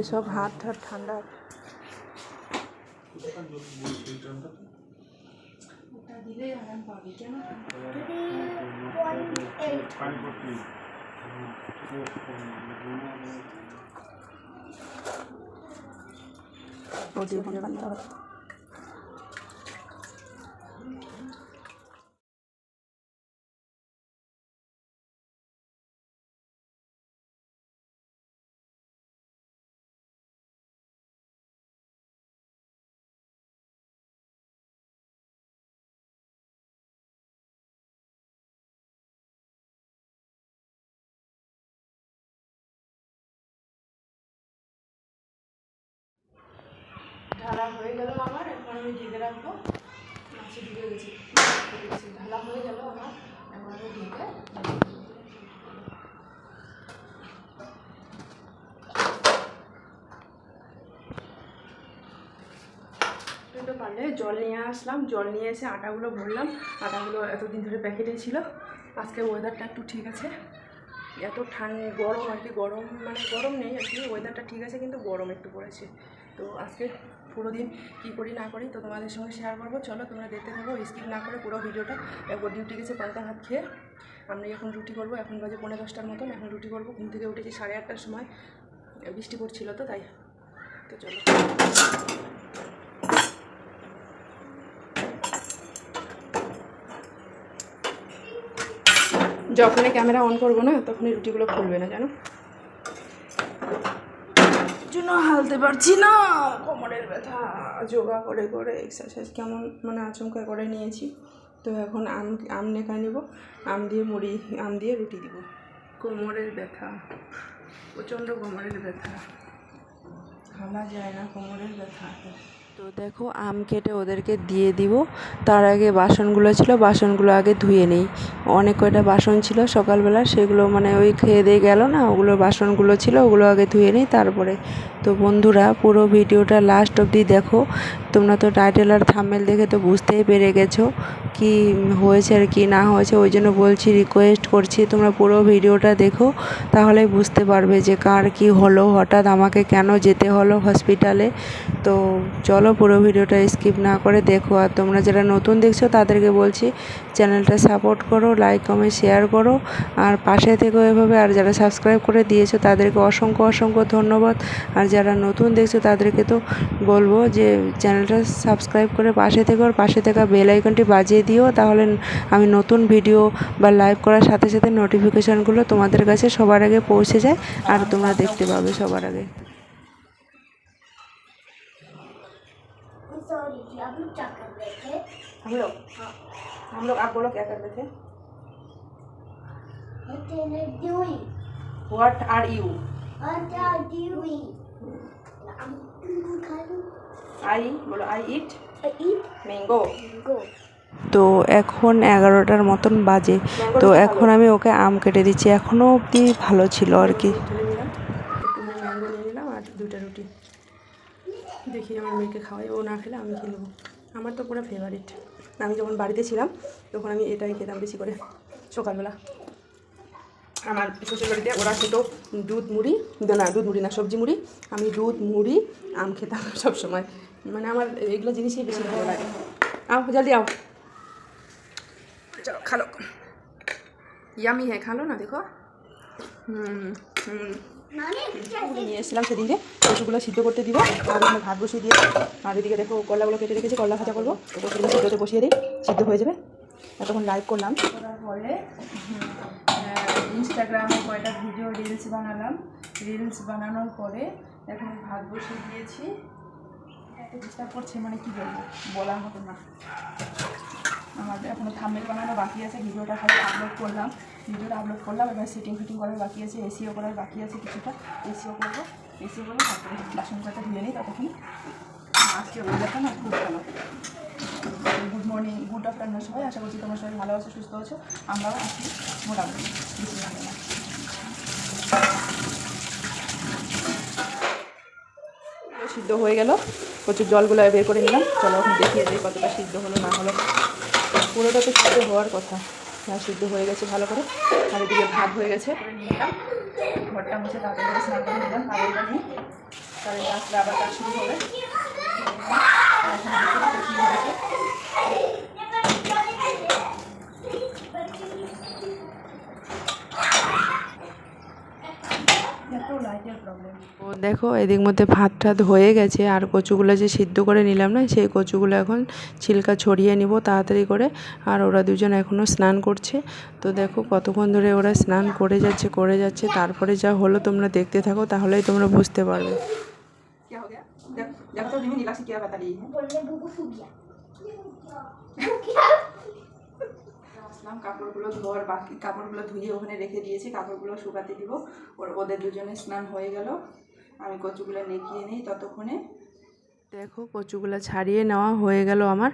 এসব হাত হাত ঠান্ডা। ওটা ঢালা হয়ে গেল আমার, এখন আমি ঢেকে রাখব। মাছে ঢুকে গেছি। ঢালা হয়ে গেল আমার, এখন আমি ঢেকে পারলে জল নিয়ে আসলাম। জল নিয়ে এসে আটাগুলো ভরলাম। আটাগুলো এতদিন ধরে প্যাকেটেই ছিল। আজকে ওয়েদারটা একটু ঠিক আছে। এত ঠান্ডা গরম আর কি, গরম মানে গরম নেই আর কি। ওয়েদারটা ঠিক আছে, কিন্তু গরম একটু পড়েছে। তো আজকে পুরো দিন কী করি না করি তো তোমাদের সঙ্গে শেয়ার করব। চলো তোমরা দেখতে থাকো স্কিপ না করে পুরো ভিডিওটা। একবার ডিউটি গেছে পান্তা ভাত খেয়ে আমি এখন রুটি করব। এখন বাজে পনেরো দশটার মতন, এখন রুটি করব। ঘুম থেকে উঠেছি সাড়ে আটটার সময়। বৃষ্টি পড়ছিল তো, তাই। তো চলো। যখনই ক্যামেরা অন করব না, তখনই রুটিগুলো খুলবে না, জানো? হালতে পারছি না। কোমরের ব্যথা যোগা করে করে এক্সারসাইজ কেমন মানে আচমকা করে নিয়েছি। তো এখন আম আম নেকা নেব আম দিয়ে মুড়ি আম দিয়ে রুটি দিব। কোমরের ব্যথা প্রচণ্ড কোমরের ব্যথা। হালা যায় না কোমরের ব্যথা। তো দেখো, আম কেটে ওদেরকে দিয়ে দিব। তার আগে বাসনগুলো ছিল, বাসনগুলো আগে ধুয়ে নেই। অনেক কয়টা বাসন ছিল সকালবেলা, সেগুলো মানে ওই খেয়ে দিয়ে গেল না, ওগুলো বাসনগুলো ছিল, ওগুলো আগে ধুয়ে নেই তারপরে। তো বন্ধুরা, পুরো ভিডিওটা লাস্ট অবধি দেখো। তোমরা তো টাইটেল আর থাম্বেল দেখে তো বুঝতেই পেরে গেছো কি হয়েছে আর কি না হয়েছে। ওই জন্য বলছি রিকোয়েস্ট করছি, তোমরা পুরো ভিডিওটা দেখো, তাহলেই বুঝতে পারবে যে কার কি হলো, হঠাৎ আমাকে কেন যেতে হলো হসপিটালে তো চলো পুরো ভিডিওটা স্কিপ না করে দেখো। আর তোমরা যারা নতুন দেখছ, তাদেরকে বলছি, চ্যানেলটা সাপোর্ট করো, লাইক, কমেন্ট, শেয়ার করো। আর পাশে থেকেও এভাবে আর যারা সাবস্ক্রাইব করে দিয়েছ, তাদেরকে অসংখ্য অসংখ্য ধন্যবাদ। আর যারা নতুন দেখছ, তাদেরকে তো বলব যে, চ্যানেলটা সাবস্ক্রাইব করে পাশে থেকে আর পাশে থাকা বেল আইকনটি বাজিয়ে দিও। তাহলে আমি নতুন ভিডিও বা লাইভ করার সাথে সাথে নোটিফিকেশানগুলো তোমাদের কাছে সবার আগে পৌঁছে যায়। আর তোমরা দেখতে পাবে সবার আগে। हम लोग हम लोग आप बोलो क्या कर रहे थे What are you doing? What are you What are you doing? I'm खालू आई बोलो I eat eat mango go. তো এখন এগারোটার মতন বাজে তো এখন আমি ওকে আম কেটে দিচ্ছি এখনও অবধি ভালো ছিল আর কি ঢেলে নিলাম একটু ম্যাঙ্গো নিয়ে নিলাম আর দুইটা রুটি দেখি আমার মেয়েকে খাওয়াই ও না খেলে আমি খেয়ে নেবো আমার তো পুরো ফেভারিট আমি যখন বাড়িতে ছিলাম, তখন আমি এটাই খেতাম বেশি করে, সকালবেলা। আমার শ্বশুর বাড়িতে ওরা খেত দুধ মুড়ি না, দুধ মুড়ি না, সবজি মুড়ি। আমি দুধ মুড়ি, আম খেতাম সব সময় মানে আমার এইগুলো জিনিসই বেশি ভালো লাগে। আও, জলদি আও। চলো, খালো। ইয়ামি হ্যাঁ খালো না দেখো? হুম হুম। নিয়ে এসেছিলাম সেদিনকে। কচুগুলো সিদ্ধ করতে দিব। আর এখানে ভাত বসিয়ে দিয়ে আর এদিকে দেখো করলাগুলো কেটে রেখেছি করলা ভাজা করব। তো কচুগুলো সিদ্ধতে বসিয়ে দিই। সিদ্ধ হয়ে যাবে। এতক্ষণ লাইভ করলাম। ইনস্টাগ্রামে কয়টা ভিডিও রিলস বানালাম। রিলস বানানোর পরে এখন ভাত বসিয়ে দিয়েছি। এত ডিস্টার্ব করছে মানে কি বলব? বলার মতো না। আমাদের এখনও থাম্বেল বানানো বাকি আছে, ভিডিওটা খালি আপলোড করলাম। ভিডিওটা আপলোড করলাম, এবার সিটিং ফিটিং করার বাকি আছে এসিও করার বাকি আছে কিছুটা। এসিও করব এসিও করব, তারপরে বাসন কাটা ধুয়ে নিই, ততক্ষণ আজকে ওয়েদারটা না খুব ভালো। গুড মর্নিং গুড আফটারনুন সবাই, আশা করছি তোমার সবাই ভালো আছো, সুস্থ আছো। আমরাও আছি মোটামুটি। সিদ্ধ হয়ে গেল, প্রচুর জলগুলো বের করে নিলাম। চলো দেখিয়ে দিই কতটা সিদ্ধ হলো, না হলো। পুরোটা তো সিদ্ধ হওয়ার কথা। হ্যাঁ সিদ্ধ হয়ে গেছে ভালো করে। আর এদিকে ভাত হয়ে গেছে। ঘরটা মুছে করে স্নান করে নিলাম। তাদের নিয়ে কারেন্ট আসলে আবার কাজ শুরু হবে ও দেখো এদিক মধ্যে ভাত টাত হয়ে গেছে আর কচুগুলো যে সিদ্ধ করে নিলাম না সেই কচুগুলো এখন ছিলকা ছড়িয়ে নিব তাড়াতাড়ি করে আর ওরা দুজন এখনও স্নান করছে তো দেখো কতক্ষণ ধরে ওরা স্নান করে যাচ্ছে করে যাচ্ছে তারপরে যা হলো তোমরা দেখতে থাকো তাহলেই তোমরা বুঝতে পারবে क्या हो गया देख देखो तो रिमी नीला से क्या बता रही है बोलने बुकु फूक गया আসলাম কাপড়গুলো ধোয়ার বাকি কাপড়গুলো ধুয়ে ওখানে রেখে দিয়েছি কাপড়গুলো শুকাতে দিব ওর ওদের দুজনে স্নান হয়ে গেল আমি কচুগুলো নেকিয়ে নিই ততক্ষণে। দেখো, কচুগুলো ছাড়িয়ে নেওয়া হয়ে গেল আমার।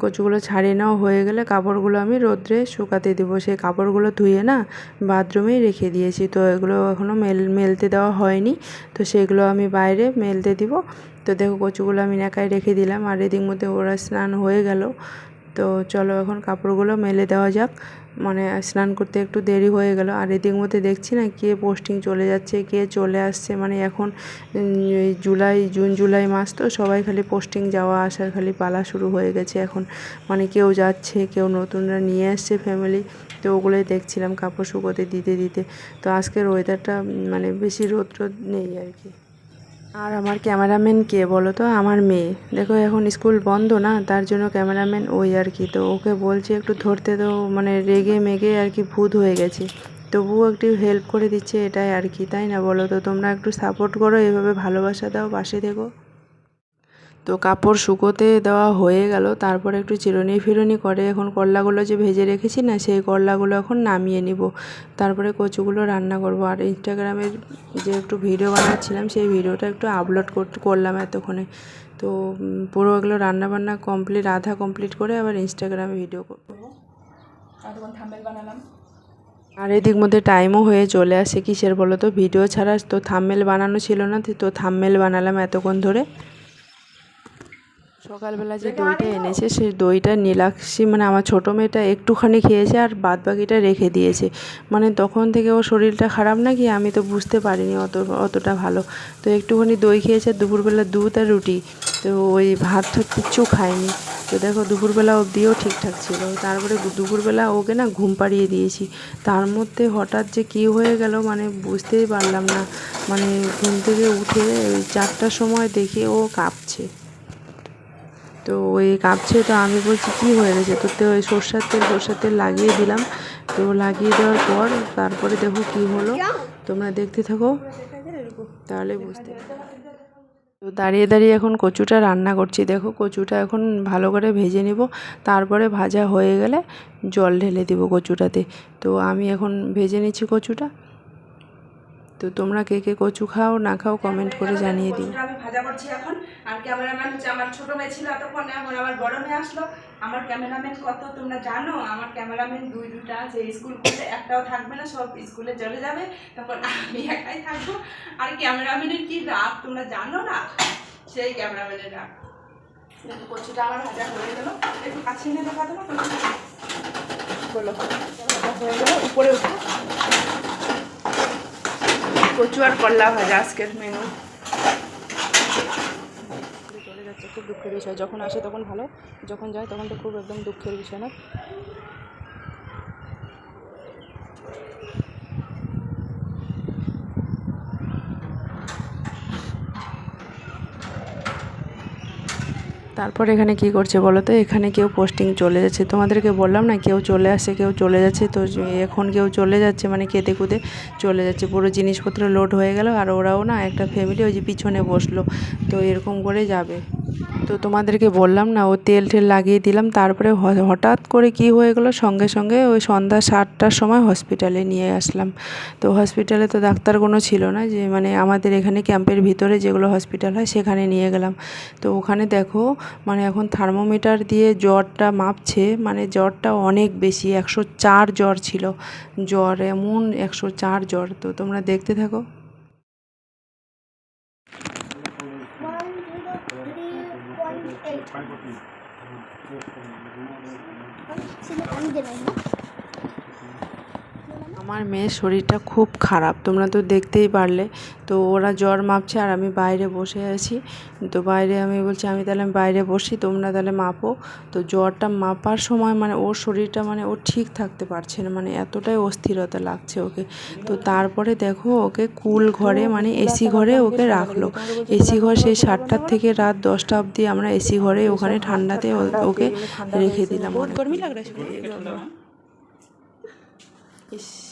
কচুগুলো ছাড়িয়ে নেওয়া হয়ে গেলে কাপড়গুলো আমি রোদ্রে শুকাতে দেবো। সেই কাপড়গুলো ধুয়ে না বাথরুমেই রেখে দিয়েছি। তো এগুলো এখনও মেল, মেলতে দেওয়া হয়নি। তো সেগুলো আমি বাইরে মেলতে দিব। তো দেখো, কচুগুলো আমি একাই রেখে দিলাম। আর এদিক মধ্যে ওরা স্নান হয়ে গেল। তো চলো এখন কাপড়গুলো মেলে দেওয়া যাক। মানে স্নান করতে একটু দেরি হয়ে গেল। আর এদিক মধ্যে দেখছি না কে পোস্টিং চলে যাচ্ছে, কে চলে আসছে। মানে এখন জুলাই, জুন, জুলাই মাস তো সবাই খালি পোস্টিং যাওয়া আসার খালি পালা শুরু হয়ে গেছে এখন। মানে কেউ যাচ্ছে, কেউ নতুনরা নিয়ে আসছে ফ্যামিলি তো ওগুলোই দেখছিলাম কাপড় শুকোতে দিতে দিতে। তো আজকের ওয়েদারটা মানে বেশি রোদ রোদ নেই আর কি। আর আমার ক্যামেরাম্যান কে বলো তো? আমার মেয়ে। দেখো, এখন স্কুল বন্ধ না, তার জন্য ক্যামেরাম্যান ওই আর কি। তো ওকে বলছে একটু ধরতে তো মানে রেগে মেগে আর কি ভূত হয়ে গেছে। তবুও একটু হেল্প করে দিচ্ছে এটাই আর কি, তাই না বলো তো? তোমরা একটু সাপোর্ট করো, এভাবে ভালোবাসা দাও, পাশে থেকো। তো কাপড় শুকোতে দেওয়া হয়ে গেল। তারপরে একটু চিরুনি ফিরুনি করে এখন করলাগুলো যে ভেজে রেখেছি না সেই করলাগুলো এখন নামিয়ে নিব। তারপরে কচুগুলো রান্না করব। আর ইনস্টাগ্রামের যে একটু ভিডিও বানাচ্ছিলাম সেই ভিডিওটা একটু আপলোড করলাম এতক্ষণে। তো পুরো এগুলো রান্নাবান্না কমপ্লিট আধা কমপ্লিট করে আবার ইনস্টাগ্রামে ভিডিও করব। আর তখন থাম্বেল বানালাম। আর এদিক মধ্যে টাইমও হয়ে চলে আসে কিসের বলো তো ভিডিও ছাড়া তো থাম্মেল বানানো ছিল না তো থাম্মেল বানালাম এতক্ষণ ধরে। সকালবেলা যে দইটা এনেছে সেই দইটা নীলাক্ষী মানে আমার ছোটো মেয়েটা একটুখানি খেয়েছে আর বাদ বাকিটা রেখে দিয়েছে। মানে তখন থেকে ওর শরীরটা খারাপ নাকি আমি তো বুঝতে পারিনি অত অতটা ভালো। তো একটুখানি দই খেয়েছে আর দুপুরবেলা দুধ আর রুটি। তো ওই ভাত কিচ্ছু খায়নি। তো দেখো দুপুরবেলা অবধিও ঠিকঠাক ছিল। তারপরে দুপুরবেলা ওকে না ঘুম পাড়িয়ে দিয়েছি। তার মধ্যে হঠাৎ যে কী হয়ে গেল মানে বুঝতেই পারলাম না। মানে ঘুম থেকে উঠে ওই চারটার সময় দেখি ও কাঁপছে। তো ওই কাঁপছে, তো আমি বলছি, কী হয়ে গেছে? তো তো ওই সর্ষার তেল সর্ষার তেল লাগিয়ে দিলাম। তো লাগিয়ে দেওয়ার পর তারপরে দেখো কী হলো। তোমরা দেখতে থাকো, তাহলে বুঝতে তো দাঁড়িয়ে দাঁড়িয়ে এখন কচুটা রান্না করছি। দেখো কচুটা এখন ভালো করে ভেজে নিব। তারপরে ভাজা হয়ে গেলে জল ঢেলে দিব কচুটাতে। তো আমি এখন ভেজে নিচ্ছি কচুটা। তো তোমরা কে কে কচু খাও না খাও কমেন্ট করে জানিয়ে কচুটা আমি ভাজা করছি এখন। আর ক্যামেরাম্যান হচ্ছে আমার ছোট মেয়ে ছিল এতক্ষণ এখন আমার বড় মেয়ে আসলো। আমার ক্যামেরাম্যান কত তোমরা জানো? আমার ক্যামেরাম্যান দুই দুটা আছে স্কুল করলে একটাও থাকবে না সব স্কুলে চলে যাবে। তখন আমি একাই থাকব। আর ক্যামেরাম্যানের কি রাগ তোমরা জানো না? সেই ক্যামেরাম্যানের রাগ। কচুটা আমার ভাজা হয়ে গেল। একটু কাছে নিয়ে দেখা দেবো বলো। হয়ে গেল? উপরে উঠে। কচু আর করলা ভাজা আজকের মেনু যাচ্ছে, খুব দুঃখের বিষয়। যখন আসে তখন ভালো, যখন যায় তখন তো খুব একদম দুঃখের বিষয় না। তারপর এখানে কি করছে বলো তো? এখানে কেউ পোস্টিং চলে যাচ্ছে। তোমাদেরকে বললাম না, কেউ চলে আসে কেউ চলে যাচ্ছে। তো এখন কেউ চলে যাচ্ছে মানে কেঁদে কুদে চলে যাচ্ছে। পুরো জিনিসপত্র লোড হয়ে গেল আর ওরাও না একটা ফ্যামিলি ওই যে পিছনে বসল। তো এরকম করে যাবে। তো তোমাদেরকে বললাম না, ও তেল টেল লাগিয়ে দিলাম। তারপরে হঠাৎ করে কি হয়ে গেলো? সঙ্গে সঙ্গে ওই সন্ধ্যা সাতটার সময় হসপিটালে নিয়ে আসলাম। তো হসপিটালে তো ডাক্তার কোনো ছিল না যে মানে আমাদের এখানে ক্যাম্পের ভিতরে যেগুলো হসপিটাল হয় সেখানে নিয়ে গেলাম। তো ওখানে দেখো মানে এখন থার্মোমিটার দিয়ে জ্বরটা মাপছে মানে জ্বরটা অনেক বেশি, একশো চার জ্বর ছিল। জ্বর এমন একশো চার জ্বর। তো তোমরা দেখতে থাকো। One, আমার মেয়ের শরীরটা খুব খারাপ তোমরা তো দেখতেই পারলে। তো ওরা জ্বর মাপছে আর আমি বাইরে বসে আছি। তো বাইরে আমি বলছি আমি তাহলে বাইরে বসি তোমরা তাহলে মাপো। তো জ্বরটা মাপার সময় মানে ওর শরীরটা মানে ও ঠিক থাকতে পারছে না মানে এতটাই অস্থিরতা লাগছে ওকে। তো তারপরে দেখো ওকে কুল ঘরে মানে এসি ঘরে ওকে রাখল। এসি ঘর সেই সাতটার থেকে রাত দশটা অবধি আমরা এসি ঘরে ওখানে ঠান্ডাতে ওকে রেখে দিলাম। গরমই লাগল Ixi.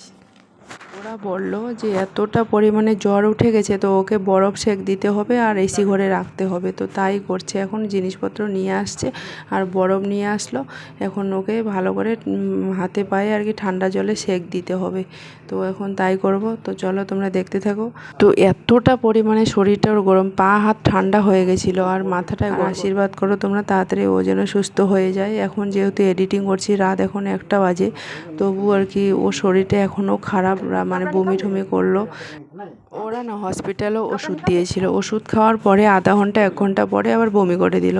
ওরা বলল যে এতটা পরিমাণে জ্বর উঠে গেছে তো ওকে বরফ সেক দিতে হবে আর এসি ঘরে রাখতে হবে। তো তাই করছে এখন জিনিসপত্র নিয়ে আসছে আর বরফ নিয়ে আসলো। এখন ওকে ভালো করে হাতে পায়ে আর কি ঠান্ডা জলে সেক দিতে হবে। তো এখন তাই করব। তো চলো তোমরা দেখতে থাকো। তো এতটা পরিমাণে শরীরটা ওর গরম পা হাত ঠান্ডা হয়ে গেছিল আর মাথাটা আশীর্বাদ করো তোমরা তাড়াতাড়ি ও যেন সুস্থ হয়ে যায়। এখন যেহেতু এডিটিং করছি রাত এখন একটা বাজে তবু আর কি ও শরীরটা এখনও খারাপ। মানে বমি টমি করল। ওরা না হসপিটালেও ওষুধ দিয়েছিল। ওষুধ খাওয়ার পরে আধা ঘণ্টা এক ঘণ্টা পরে আবার বমি করে দিল।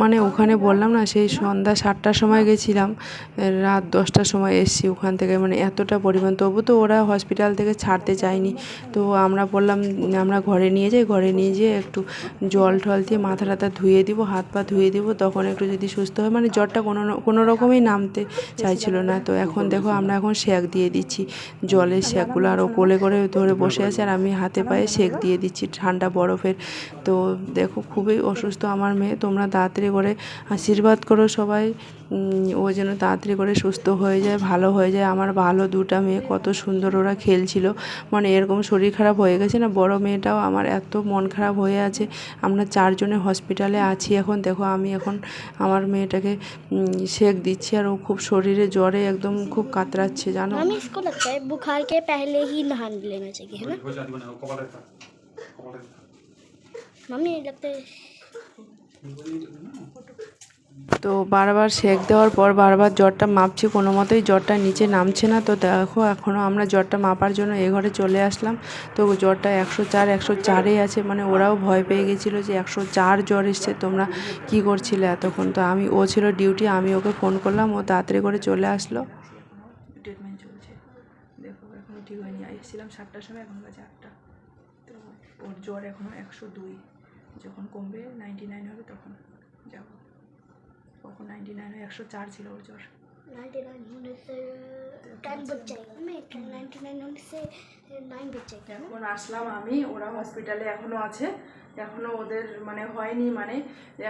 মানে ওখানে বললাম না সেই সন্ধ্যা সাতটার সময় গেছিলাম রাত দশটার সময় এসছি ওখান থেকে। মানে এতটা পরিমাণ তবু তো ওরা হসপিটাল থেকে ছাড়তে চায়নি। তো আমরা বললাম আমরা ঘরে নিয়ে যাই ঘরে নিয়ে যেয়ে একটু জল টল দিয়ে মাথা টাথা ধুয়ে দিব হাত পা ধুয়ে দিব। তখন একটু যদি সুস্থ হয় মানে জ্বরটা কোনো কোনো রকমই নামতে চাইছিল না। তো এখন দেখো আমরা এখন সেক দিয়ে দিচ্ছি। জলের সেকগুলো আর ও কোলে করে ধরে বসে আছে আর আমি আমি হাতে পায়ে সেক দিয়ে দিচ্ছি ঠান্ডা বরফের। তো দেখো খুবই অসুস্থ আমার মেয়ে, তোমরা তাড়াতাড়ি করে আশীর্বাদ করো সবাই। ও যেন তাড়াতাড়ি করে সুস্থ হয়ে যায়, ভালো হয়ে যায়। আমার ভালো দুটা মেয়ে, কত সুন্দর ওরা খেলছিল। মানে এরকম শরীর খারাপ হয়ে গেছে না, বড় মেয়েটাও আমার এত মন খারাপ হয়ে আছে। আমরা চারজনে হসপিটালে আছি এখন। দেখো আমি এখন আমার মেয়েটাকে সেক দিচ্ছি আর ও খুব শরীরে জ্বরে একদম খুব কাতরাচ্ছে, জানো? আমি বুখারকে পেলে হি নহান লেনা চাই না? মানে কপালে কপালে মামি লাগতে তো বারবার সেক দেওয়ার পর বারবার জ্বরটা মাপছি কোনো মতোই জ্বরটা নিচে নামছে না। তো দেখো এখনও আমরা জ্বরটা মাপার জন্য এ ঘরে চলে আসলাম। তো জ্বরটা একশো চার একশো চারে আছে। মানে ওরাও ভয় পেয়ে গেছিল যে একশো চার জ্বর এসছে তোমরা কি করছিলে এতক্ষণ? তো আমি ও ছিল ডিউটি আমি ওকে ফোন করলাম ও তাড়াতাড়ি করে চলে আসলো। দেখো এখনও ঠিক হয়নি এসেছিলাম সাতটার সময় এখন বাজে আটটা তো ওর জ্বর এখনও একশো দুই যখন কমবে নাইনটি নাইন হবে তখন যাবো কখন নাইনটি নাইন হয় একশো চার ছিল ওর জ্বর 99 होने से टाइम बच जाएगा मैं 99 होने से 9 बच जाएगा ना এখন আসলাম আমি ওরা হসপিটালে এখনও আছে এখনও ওদের মানে হয়নি মানে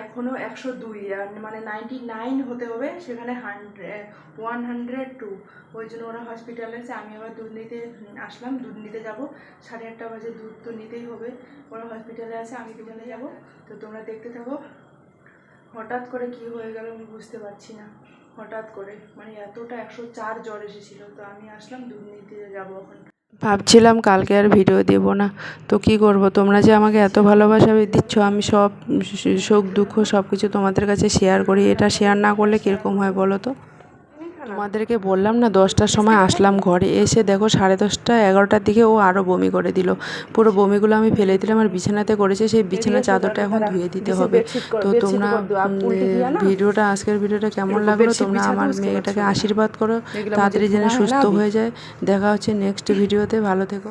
এখনও একশো দুই মানে নাইনটি নাইন হতে হবে, সেখানে হান্ড্রেড ওয়ান হান্ড্রেড টু ওই জন্য ওরা হসপিটালে আছে, আমি আবার দুধ নিতে আসলাম দুধ নিতে যাব। সাড়ে আটটা বাজে দুধ তো নিতেই হবে। ওরা হসপিটালে আছে, আমি দোকানে যাব। তো তোমরা দেখতে থাকো, হঠাৎ করে কি হয়ে গেল আমি বুঝতে পারছি না। হঠাৎ করে মানে এতটা একশো চার জ্বর এসেছিল, তো আমি আসলাম দুধ নিতে যাব এখন। ভাবছিলাম কালকে আর ভিডিও দেব না। তো কি করব? তোমরা যে আমাকে এত ভালোবাসা দিচ্ছ, আমি সব সুখ, দুঃখ সব কিছু তোমাদের কাছে শেয়ার করি। এটা শেয়ার না করলে কীরকম হয় বলো তো? তোমাদেরকে বললাম না দশটার সময় আসলাম ঘরে। এসে দেখো সাড়ে দশটা এগারোটার দিকে ও আরও বমি করে দিল। পুরো বমিগুলো আমি ফেলে দিলাম আর বিছানাতে করেছে। সেই বিছানা চাদরটা এখন ধুয়ে দিতে হবে। তো তোমরা ভিডিওটা আজকের ভিডিওটা কেমন লাগল? তোমরা আমার মেয়েটাকে আশীর্বাদ করো। তাড়াতাড়ি যেন সুস্থ হয়ে যায়। দেখা হচ্ছে নেক্সট ভিডিওতে। ভালো থেকো।